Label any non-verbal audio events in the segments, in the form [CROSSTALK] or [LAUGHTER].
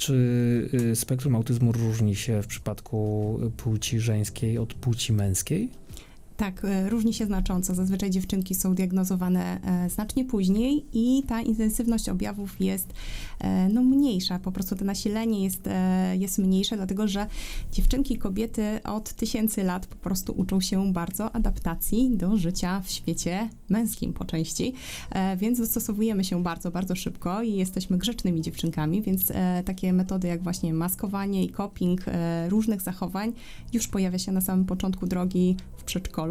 Czy y, spektrum autyzmu różni się w przypadku płci żeńskiej od płci męskiej? Tak, e, różni się znacząco. Zazwyczaj dziewczynki są diagnozowane e, znacznie później i ta intensywność objawów jest e, no, mniejsza. Po prostu to nasilenie jest, jest mniejsze, dlatego że dziewczynki, kobiety od tysięcy lat po prostu uczą się bardzo adaptacji do życia w świecie męskim po części, więc dostosowujemy się bardzo, bardzo szybko i jesteśmy grzecznymi dziewczynkami, więc takie metody jak właśnie maskowanie i coping różnych zachowań już pojawia się na samym początku drogi w przedszkolu,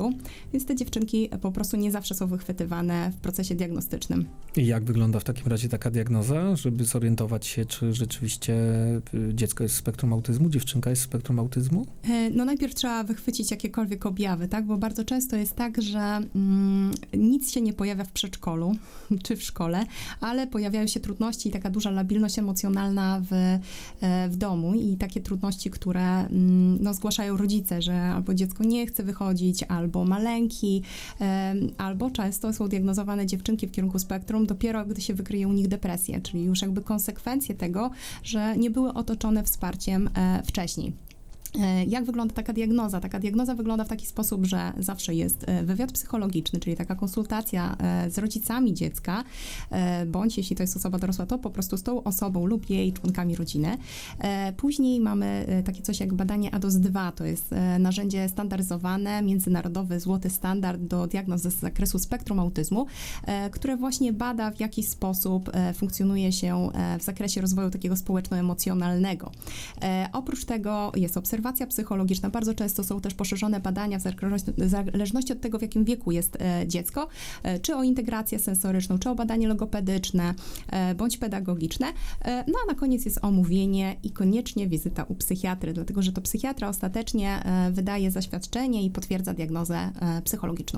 więc te dziewczynki po prostu nie zawsze są wychwytywane w procesie diagnostycznym. I jak wygląda w takim razie taka diagnoza, żeby zorientować się, czy rzeczywiście y, dziecko jest w spektrum autyzmu, dziewczynka jest w spektrum autyzmu? E, No najpierw trzeba wychwycić jakiekolwiek objawy, tak? Bo bardzo często jest tak, że mm, nic się nie pojawia w przedszkolu [LAUGHS] czy w szkole, ale pojawiają się trudności i taka duża labilność emocjonalna w, e, w domu i takie trudności, które mm, no, zgłaszają rodzice, że albo dziecko nie chce wychodzić, albo ma lęki, em, albo często są diagnozowane dziewczynki w kierunku spektrum dopiero gdy się wykryje u nich depresję, czyli już jakby konsekwencje tego, że nie były otoczone wsparciem e, wcześniej. E, Jak wygląda taka diagnoza? Taka diagnoza wygląda w taki sposób, że zawsze jest e, wywiad psychologiczny, czyli taka konsultacja e, z rodzicami dziecka, bądź jeśli to jest osoba dorosła, to po prostu z tą osobą lub jej członkami rodziny. Później mamy takie coś jak badanie ADOS-2, to jest narzędzie standaryzowane, międzynarodowy złoty standard do diagnoz z zakresu spektrum autyzmu, które właśnie bada w jaki sposób funkcjonuje się w zakresie rozwoju takiego społeczno-emocjonalnego. Oprócz tego jest obserwacja psychologiczna. Bardzo często są też poszerzone badania w zależności- od tego, w jakim wieku jest e, dziecko, e, czy o integrację sensoryczną, czy o badanie logopedyczne, e, bądź pedagogiczne. No a na koniec jest omówienie i koniecznie wizyta u psychiatry, dlatego że to psychiatra ostatecznie wydaje zaświadczenie i potwierdza diagnozę psychologiczną.